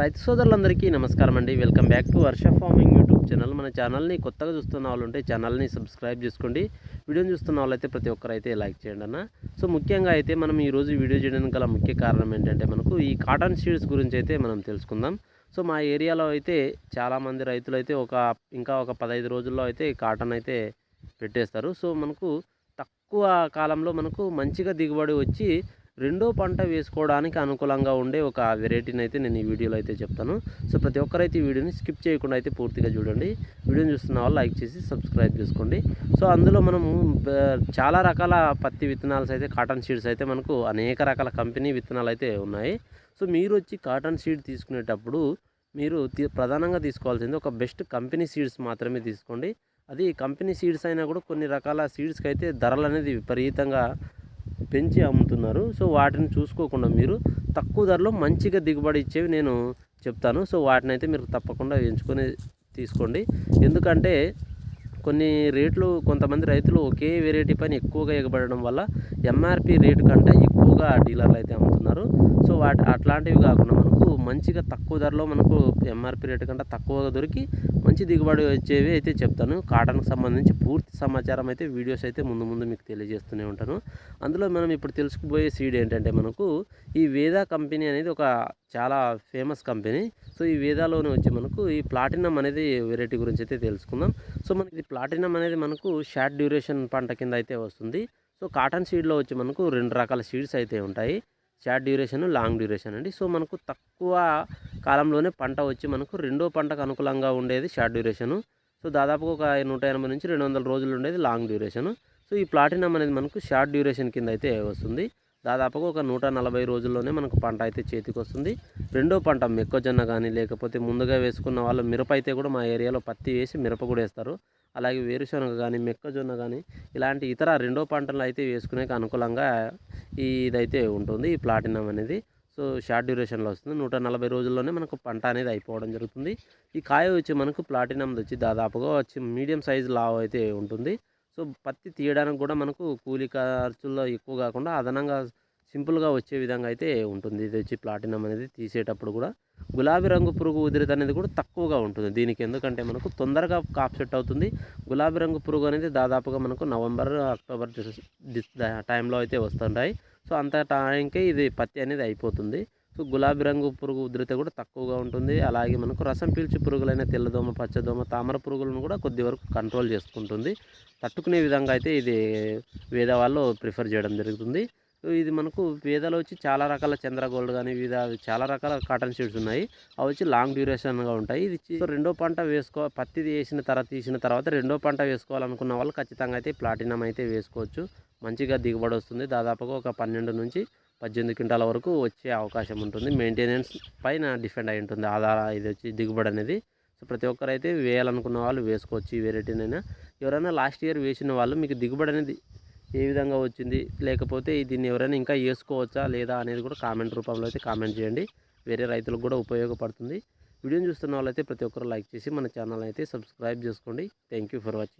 రైతు సోదరులందరికీ నమస్కారం అండి. Welcome back to Varsha farming YouTube channel. మన ఛానల్ని కొత్తగా చూస్తున్న వాళ్ళు ఉంటే ఛానల్ని సబ్స్క్రైబ్ చేసుకోండి. వీడియోని చూస్తున్న వాళ్ళైతే ప్రతి ఒక్కరైతే లైక్ చేయండి అన్న. సో ముఖ్యంగా అయితే మనం ఈరోజు వీడియో చేయడానికి గల ముఖ్య కారణం ఏంటంటే మనకు ఈ కాటన్ సీడ్స్ గురించి అయితే మనం తెలుసుకుందాం. సో మా ఏరియాలో అయితే చాలామంది రైతులు అయితే ఒక ఇంకా ఒక పదహైదు రోజుల్లో అయితే కాటన్ అయితే పెట్టేస్తారు. సో మనకు తక్కువ కాలంలో మనకు మంచిగా దిగుబడి వచ్చి రెండో పంట వేసుకోవడానికి అనుకూలంగా ఉండే ఒక వెరైటీని అయితే నేను ఈ వీడియోలో అయితే చెప్తాను. సో ప్రతి ఒక్కరైతే ఈ వీడియోని స్కిప్ చేయకుండా అయితే పూర్తిగా చూడండి. వీడియోని చూస్తున్న వాళ్ళు లైక్ చేసి సబ్స్క్రైబ్ చేసుకోండి. సో అందులో మనము చాలా రకాల పత్తి విత్తనాలు అయితే కాటన్ సీడ్స్ అయితే మనకు అనేక రకాల కంపెనీ విత్తనాలు అయితే ఉన్నాయి. సో మీరు వచ్చి కాటన్ సీడ్ తీసుకునేటప్పుడు మీరు తీ- ప్రధానంగా తీసుకోవాల్సింది ఒక బెస్ట్ కంపెనీ సీడ్స్ మాత్రమే తీసుకోండి. అది కంపెనీ సీడ్స్ అయినా కూడా కొన్ని రకాల సీడ్స్కి అయితే ధరలు అనేది విపరీతంగా పెంచి అమ్ముతున్నారు. సో వాటిని చూసుకోకుండా మీరు తక్కువ ధరలో మంచిగా దిగుబడి ఇచ్చేవి నేను చెప్తాను. సో వాటిని అయితే మీరు తప్పకుండా ఎంచుకొని తీసుకోండి. ఎందుకంటే కొన్ని రేట్లు కొంతమంది రైతులు ఒకే వెరైటీ పైన ఎక్కువగా ఎగబడడం వల్ల ఎంఆర్పి రేటు కంటే ఎక్కువగా డీలర్లు అయితే అమ్ముతున్నారు. సో వాటి అట్లాంటివి కాకుండా మనకు మంచిగా తక్కువ ధరలో మనకు ఎంఆర్పి రేటు కంటే తక్కువగా దొరికి మంచి దిగుబడి వచ్చేవి అయితే చెప్తాను. కాటన్కి సంబంధించి పూర్తి సమాచారం అయితే వీడియోస్ అయితే ముందు ముందు మీకు తెలియజేస్తూనే ఉంటాను. అందులో మనం ఇప్పుడు తెలుసుకుపోయే సీడ్ ఏంటంటే మనకు ఈ వేదా కంపెనీ అనేది ఒక చాలా ఫేమస్ కంపెనీ సో ఈ వేదాలోనే వచ్చి మనకు ఈ ప్లాటినం అనేది వెరైటీ గురించి అయితే తెలుసుకుందాం. సో మనకి ప్లాటినం అనేది మనకు షార్ట్ డ్యూరేషన్ పంట కింద అయితే వస్తుంది. సో కాటన్ సీడ్లో వచ్చి మనకు రెండు రకాల సీడ్స్ అయితే ఉంటాయి. షార్ట్ డ్యూరేషన్ లాంగ్ డ్యూరేషన్ అండి. సో మనకు తక్కువ కాలంలోనే పంట వచ్చి మనకు రెండో పంటకు అనుకూలంగా ఉండేది షార్ట్ డ్యూరేషను సో దాదాపుగా ఒక నూట ఎనభై నుంచి రెండు వందల రోజులు ఉండేది లాంగ్ డ్యూరేషన్ సో ఈ ప్లాటినం అనేది మనకు షార్ట్ డ్యూరేషన్ కింద అయితే వస్తుంది. దాదాపుగా ఒక నూట నలభై రోజుల్లోనే మనకు పంట అయితే చేతికి వస్తుంది రెండో పంట మెక్కజొన్న కానీ లేకపోతే ముందుగా వేసుకున్న వాళ్ళు మిరప అయితే కూడా మా ఏరియాలో పత్తి వేసి మిరప కూడా వేస్తారు. అలాగే వేరుశనగ కానీ మెక్కజొన్న కానీ ఇలాంటి ఇతర రెండో పంటలు అయితే వేసుకునే అనుకూలంగా ఈ ఇదైతే ఉంటుంది ఈ ప్లాటినం అనేది. సో షార్ట్ డ్యూరేషన్లో వస్తుంది. నూట నలభై రోజుల్లోనే మనకు పంట అనేది అయిపోవడం జరుగుతుంది. ఈ కాయ వచ్చి మనకు ప్లాటినం వచ్చి దాదాపుగా వచ్చి మీడియం సైజ్ లావ్ అయితే ఉంటుంది. సో పత్తి తీయడానికి కూడా మనకు కూలీ ఖర్చుల్లో ఎక్కువ కాకుండా అదనంగా సింపుల్గా వచ్చే విధంగా అయితే ఉంటుంది. ఇది వచ్చి ప్లాటినం అనేది తీసేటప్పుడు కూడా గులాబీ రంగు పురుగు ఉధృత అనేది కూడా తక్కువగా ఉంటుంది. దీనికి ఎందుకంటే మనకు తొందరగా కాప్ సెట్ అవుతుంది. గులాబీ రంగు పురుగు అనేది దాదాపుగా మనకు నవంబర్ అక్టోబర్ టైంలో అయితే వస్తుంటాయి. సో అంత టైంకే ఇది పత్తి అనేది అయిపోతుంది. సో గులాబీ రంగు పురుగు ఉధృత కూడా తక్కువగా ఉంటుంది. అలాగే మనకు రసం పీల్చి పురుగులైన తెల్లదోమ పచ్చదోమ తామర పురుగులను కూడా కొద్ది వరకు కంట్రోల్ చేసుకుంటుంది. తట్టుకునే విధంగా అయితే ఇది వేదవాళ్ళు ప్రిఫర్ చేయడం జరుగుతుంది. ఇది మనకు వేదాలు వచ్చి చాలా రకాల చంద్రగోల్డ్ కానీ వివిధ చాలా రకాల కాటన్ షీడ్స్ ఉన్నాయి. అవి వచ్చి లాంగ్ డ్యూరేషన్గా ఉంటాయి. ఇది రెండో పంట వేసుకో పత్తి వేసిన తర్వాత తీసిన తర్వాత రెండో పంట వేసుకోవాలనుకున్న వాళ్ళు ఖచ్చితంగా అయితే ప్లాటినం అయితే వేసుకోవచ్చు. మంచిగా దిగుబడి వస్తుంది. దాదాపుగా ఒక పన్నెండు నుంచి పద్దెనిమిది క్వింటాల వరకు వచ్చే అవకాశం ఉంటుంది. మెయింటెనెన్స్ పైన డిపెండ్ అయి ఉంటుంది. ఆధార ఇది వచ్చి దిగుబడి అనేది. సో ప్రతి ఒక్కరైతే వేయాలనుకున్న వాళ్ళు వేసుకోవచ్చు ఈ వెరైటీనైనా ఎవరైనా లాస్ట్ ఇయర్ వేసిన వాళ్ళు మీకు దిగుబడి అనేది ఏ విధంగా వచ్చింది? లేకపోతే దీన్ని ఎవరైనా ఇంకా వేసుకోవచ్చా లేదా అనేది కూడా కామెంట్ రూపంలో అయితే కామెంట్ చేయండి. వేరే రైతులకు కూడా ఉపయోగపడుతుంది. వీడియోని చూస్తున్న వాళ్ళైతే ప్రతి ఒక్కరు లైక్ చేసి మన ఛానల్ అయితే సబ్స్క్రైబ్ చేసుకోండి. Thank you for watching.